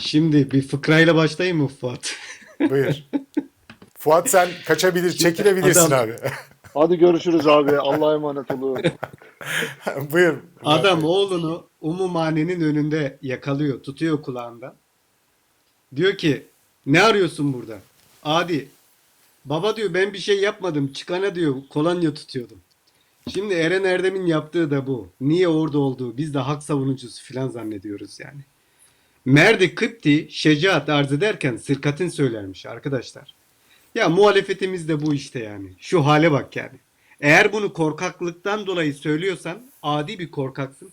Şimdi bir fıkrayla başlayayım mı Fuat? Buyur. Fuat sen kaçabilir, çekilebilirsin Adam- abi. Hadi görüşürüz abi. Allah'a emanet olun. Buyur. Adam oğlunu umumhanenin önünde yakalıyor, tutuyor kulağından. Diyor ki ne arıyorsun burada? Adi. Baba diyor ben bir şey yapmadım. Çıkana diyor kolonya tutuyordum. Şimdi Eren Erdem'in yaptığı da bu. Niye orada olduğu biz de hak savunucusu filan zannediyoruz yani. Merdi Kıpti şecaat arz ederken sırkatin söylermiş arkadaşlar. Ya muhalefetimiz de bu işte yani. Şu hale bak yani. Eğer bunu korkaklıktan dolayı söylüyorsan adi bir korkaksın.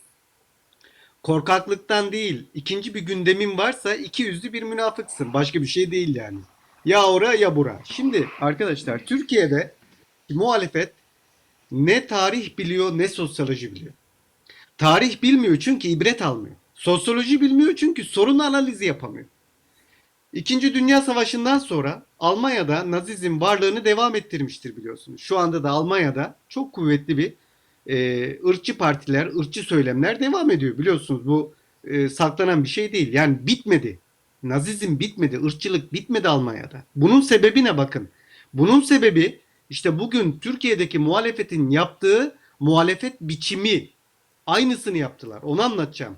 Korkaklıktan değil, ikinci bir gündemin varsa iki yüzlü bir münafıksın. Başka bir şey değil yani. Ya ora ya bura. Şimdi arkadaşlar Türkiye'de muhalefet ne tarih biliyor ne sosyoloji biliyor. Tarih bilmiyor çünkü ibret almıyor. Sosyoloji bilmiyor çünkü sorun analizi yapamıyor. İkinci Dünya Savaşı'ndan sonra Almanya'da Nazizm varlığını devam ettirmiştir biliyorsunuz. Şu anda da Almanya'da çok kuvvetli bir e, ırkçı partiler, ırkçı söylemler devam ediyor biliyorsunuz. Bu e, saklanan bir şey değil. Yani bitmedi. Nazizm bitmedi, ırkçılık bitmedi Almanya'da. Bunun sebebi ne bakın. Bunun sebebi işte bugün Türkiye'deki muhalefetin yaptığı muhalefet biçimi aynısını yaptılar. Onu anlatacağım.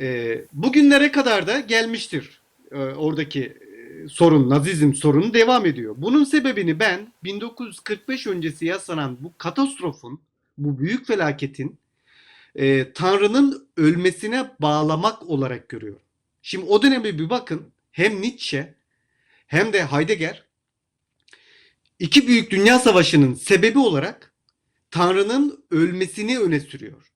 E, bugünlere kadar da gelmiştir e, oradaki e, sorun, Nazizm sorunu devam ediyor. Bunun sebebini ben 1945 öncesi yasanan bu katastrofun, bu büyük felaketin e, Tanrı'nın ölmesine bağlamak olarak görüyorum. Şimdi o döneme bir bakın hem Nietzsche hem de Heidegger iki büyük dünya savaşının sebebi olarak Tanrı'nın ölmesini öne sürüyor.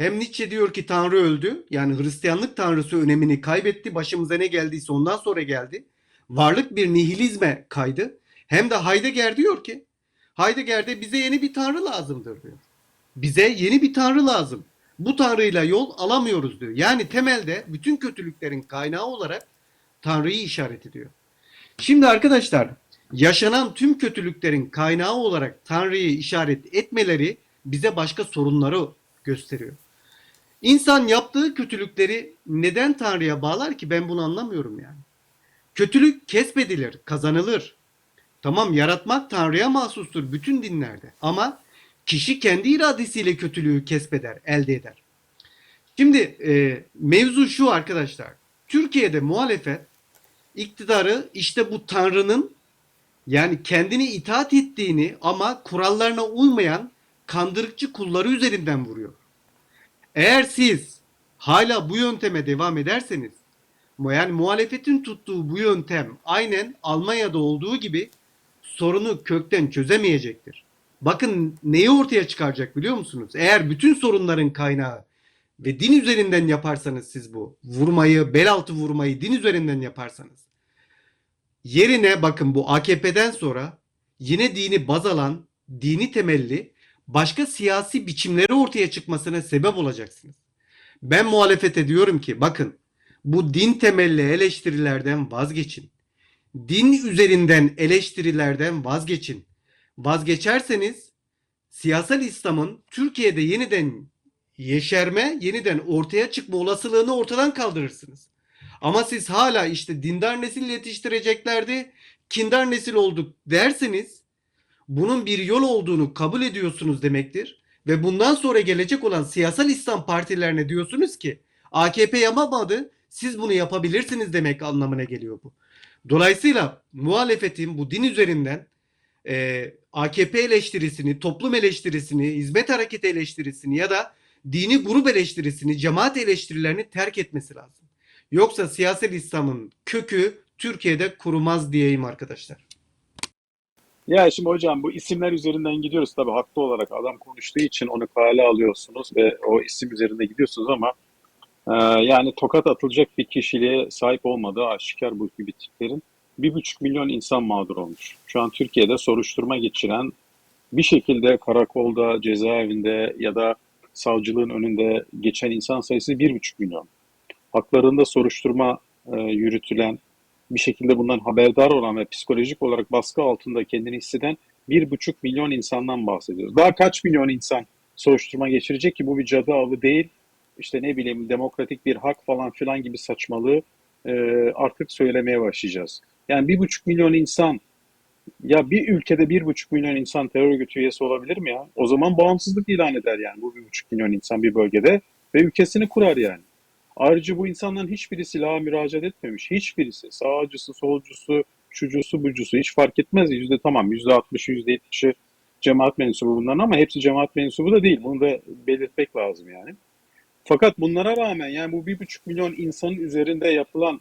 Hem Nietzsche diyor ki Tanrı öldü. Yani Hristiyanlık Tanrısı önemini kaybetti. Başımıza ne geldiyse ondan sonra geldi. Varlık bir nihilizme kaydı. Hem de Heidegger diyor ki Heidegger'de bize yeni bir Tanrı lazımdır diyor. Bize yeni bir Tanrı lazım. Bu Tanrı'yla yol alamıyoruz diyor. Yani temelde bütün kötülüklerin kaynağı olarak Tanrı'yı işaret ediyor. Şimdi arkadaşlar yaşanan tüm kötülüklerin kaynağı olarak Tanrı'yı işaret etmeleri bize başka sorunları gösteriyor. İnsan yaptığı kötülükleri neden Tanrı'ya bağlar ki ben bunu anlamıyorum yani. Kötülük kesbedilir, kazanılır. Tamam yaratmak Tanrı'ya mahsustur bütün dinlerde ama kişi kendi iradesiyle kötülüğü kesbeder, elde eder. Şimdi e, mevzu şu arkadaşlar. Türkiye'de muhalefet iktidarı işte bu Tanrı'nın yani kendini itaat ettiğini ama kurallarına uymayan kandırıkçı kulları üzerinden vuruyor. Eğer siz hala bu yönteme devam ederseniz yani muhalefetin tuttuğu bu yöntem aynen Almanya'da olduğu gibi sorunu kökten çözemeyecektir. Bakın neyi ortaya çıkaracak biliyor musunuz? Eğer bütün sorunların kaynağı ve din üzerinden yaparsanız siz bu vurmayı, bel altı vurmayı din üzerinden yaparsanız yerine bakın bu AKP'den sonra yine dini baz alan, dini temelli başka siyasi biçimleri ortaya çıkmasına sebep olacaksınız. Ben muhalefet ediyorum ki bakın bu din temelli eleştirilerden vazgeçin. Din üzerinden eleştirilerden vazgeçin. Vazgeçerseniz siyasal İslam'ın Türkiye'de yeniden yeşerme, yeniden ortaya çıkma olasılığını ortadan kaldırırsınız. Ama siz hala işte dindar nesil yetiştireceklerdi, kindar nesil olduk derseniz bunun bir yol olduğunu kabul ediyorsunuz demektir. Ve bundan sonra gelecek olan siyasal İslam partilerine diyorsunuz ki AKP yapamadı siz bunu yapabilirsiniz demek anlamına geliyor bu. Dolayısıyla muhalefetin bu din üzerinden e, AKP eleştirisini, toplum eleştirisini, hizmet hareketi eleştirisini ya da dini grup eleştirisini, cemaat eleştirilerini terk etmesi lazım. Yoksa siyasal İslam'ın kökü Türkiye'de kurumaz diyeyim arkadaşlar. Ya şimdi hocam bu isimler üzerinden gidiyoruz tabii haklı olarak adam konuştuğu için onu kale alıyorsunuz ve o isim üzerinde gidiyorsunuz ama e, yani tokat atılacak bir kişiliğe sahip olmadığı aşikar bu gibi tiplerin bir buçuk milyon insan mağdur olmuş. Şu an Türkiye'de soruşturma geçiren bir şekilde karakolda, cezaevinde ya da savcılığın önünde geçen insan sayısı bir buçuk milyon. Haklarında soruşturma e, yürütülen, bir şekilde bundan haberdar olan ve psikolojik olarak baskı altında kendini hisseden bir buçuk milyon insandan bahsediyoruz. Daha kaç milyon insan soruşturma geçirecek ki bu bir cadı avı değil, işte ne bileyim demokratik bir hak falan filan gibi saçmalığı e, artık söylemeye başlayacağız. Yani bir buçuk milyon insan ya bir ülkede bir buçuk milyon insan terör örgütü üyesi olabilir mi ya? O zaman bağımsızlık ilan eder yani bu bir buçuk milyon insan bir bölgede ve ülkesini kurar yani. Ayrıca bu insanların hiçbiri silaha müracaat etmemiş. Hiçbirisi. Sağcısı, solcusu, şucusu, bucusu hiç fark etmez. Yüzde tamam yüzde altmışı, yüzde yetmişi cemaat mensubu bunların ama hepsi cemaat mensubu da değil. Bunu da belirtmek lazım yani. Fakat bunlara rağmen yani bu bir buçuk milyon insanın üzerinde yapılan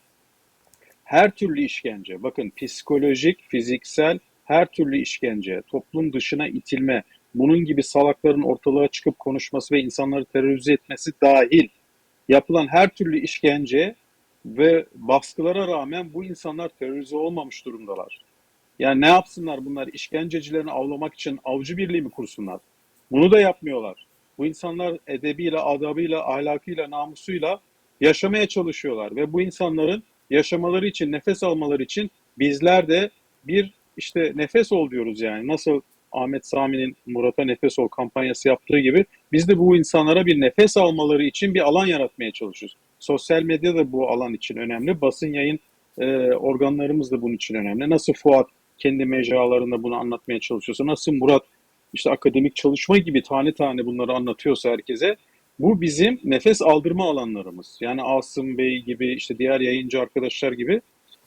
her türlü işkence, bakın psikolojik, fiziksel her türlü işkence, toplum dışına itilme, bunun gibi salakların ortalığa çıkıp konuşması ve insanları terörize etmesi dahil yapılan her türlü işkence ve baskılara rağmen bu insanlar terörize olmamış durumdalar. Yani ne yapsınlar bunlar? İşkencecilerini avlamak için avcı birliği mi kursunlar? Bunu da yapmıyorlar. Bu insanlar edebiyle, adabıyla, ahlakıyla, namusuyla yaşamaya çalışıyorlar ve bu insanların yaşamaları için, nefes almaları için bizler de bir işte nefes ol diyoruz yani. Nasıl Ahmet Sami'nin Murat'a Nefes Ol kampanyası yaptığı gibi biz de bu insanlara bir nefes almaları için bir alan yaratmaya çalışıyoruz. Sosyal medya da bu alan için önemli. Basın yayın e, organlarımız da bunun için önemli. Nasıl Fuat kendi mecralarında bunu anlatmaya çalışıyorsa, nasıl Murat işte akademik çalışma gibi tane tane bunları anlatıyorsa herkese, bu bizim nefes aldırma alanlarımız. Yani Asım Bey gibi, işte diğer yayıncı arkadaşlar gibi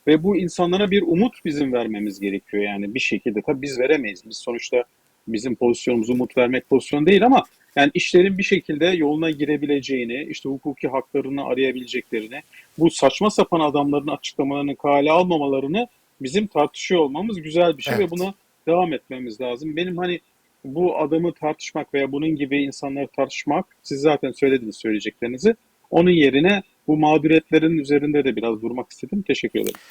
ve bu insanlara bir umut bizim vermemiz gerekiyor yani bir şekilde. Tabii biz veremeyiz. Biz sonuçta bizim pozisyonumuz umut vermek pozisyon değil ama yani işlerin bir şekilde yoluna girebileceğini, işte hukuki haklarını arayabileceklerini, bu saçma sapan adamların açıklamalarını kale almamalarını bizim tartışıyor olmamız güzel bir şey Evet. ve buna devam etmemiz lazım. Benim hani bu adamı tartışmak veya bunun gibi insanları tartışmak, siz zaten söylediniz söyleyeceklerinizi. Onun yerine bu mağduriyetlerin üzerinde de biraz durmak istedim. Teşekkür ederim.